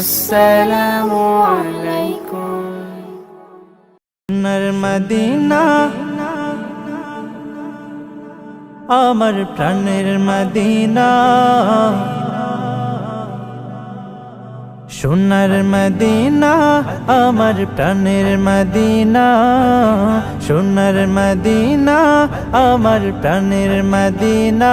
আসসালামু আলাইকুম। মদিনা, আমার প্রাণের মদিনা। সোনার মদিনা, আমার প্রাণের মদিনা। সোনার মদিনা, আমার প্রাণের মদিনা।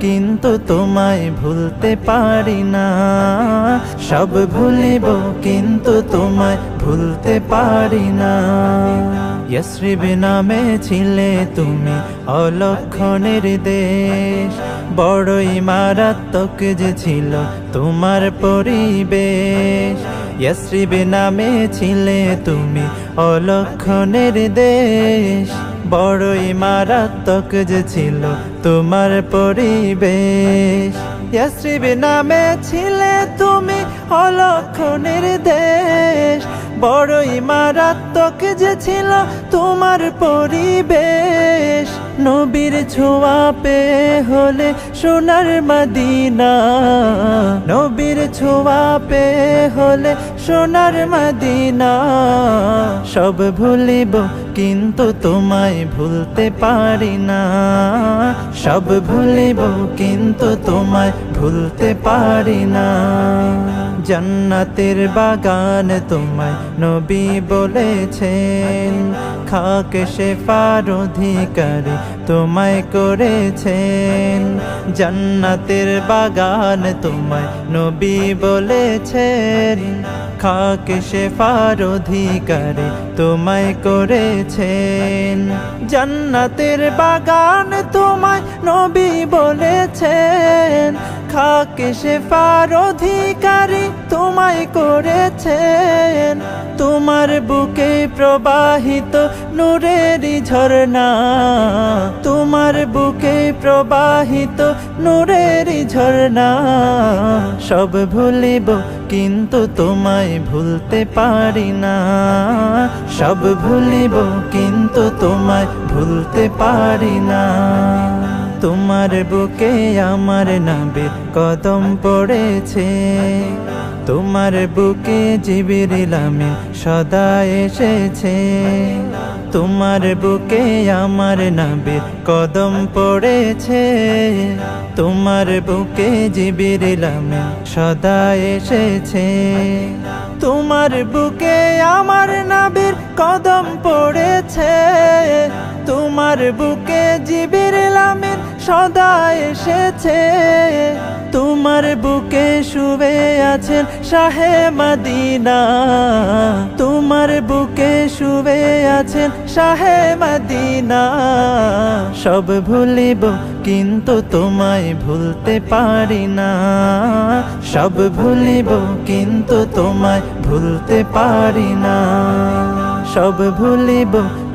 কিন্তু তোমায় ভুলতে পারি না। সব ভুলিব কিন্তু তোমায় ভুলতে পারি না। ইয়শ্রিব নামে ছিলে তুমি অলক্ষণের দেশ। বড়ই মারাত্মক যে ছিল তোমার পরিবেশ। ইয়শ্রিব নামে ছিলে তুমি অলক্ষণের দেশ। বড়ই মারাত্মক যে ছিল তোমার পরিবেশ। ইয়াসরিব নামে ছিলে তুমি অলক্ষণের দেশ। বড়ই মারাত্মক যে ছিল তোমার পরিবেশ। নবীর ছোঁয়া পে হলে সোনার মদিনা। নবীর ছোঁয়া পে হলে সোনার মদিনা। সব ভুলিব কিন্তু তোমায় ভুলতে পারি না। সব ভুলিব কিন্তু তোমায় ভুলতে পারি না। জান্নাতের বাগান তোমায় নবী বলেছেন, খাক শেফার অধিকারী তোমায় করেছেন। জান্নাতের বাগান তোমায় নবী বলেছেন খাক শেফার অধিকারে তোমায় করেছেন। জান্নাতের বাগান তোমায় নবী বলেছেন। খাক শেফার অধিকারী তোমায় করেছেন। তোমার বুকে প্রবাহিত নূরেরই ঝরনা তোমার বুকে প্রবাহিত নূরেরই ঝরনা সব ভুলিব কিন্তু তোমায় ভুলতে পারি না। সব ভুলিব কিন্তু তোমায় ভুলতে পারি না। তোমার বুকে আমার নাবির কদম পড়েছে। তোমার বুকে জিবিরিল আমিন সদা এসেছে। তোমার বুকে আমার নাবির কদম পড়েছে। তোমার বুকে জিবিরিল আমিন সদা এসেছে। তোমার বুকে আমার নাবির কদম পড়েছে। তোমার বুকে আমিন সদা এসেছে। তোমার বুকে শুবে আছেন শাহে মদিনা। তোমার বুকে শুবে আছেন শাহে মদিনা। সব ভুলিব কিন্তু তোমায় ভুলতে পারি না। সব ভুলিব কিন্তু তোমায় ভুলতে পারি না। সব ভুলিব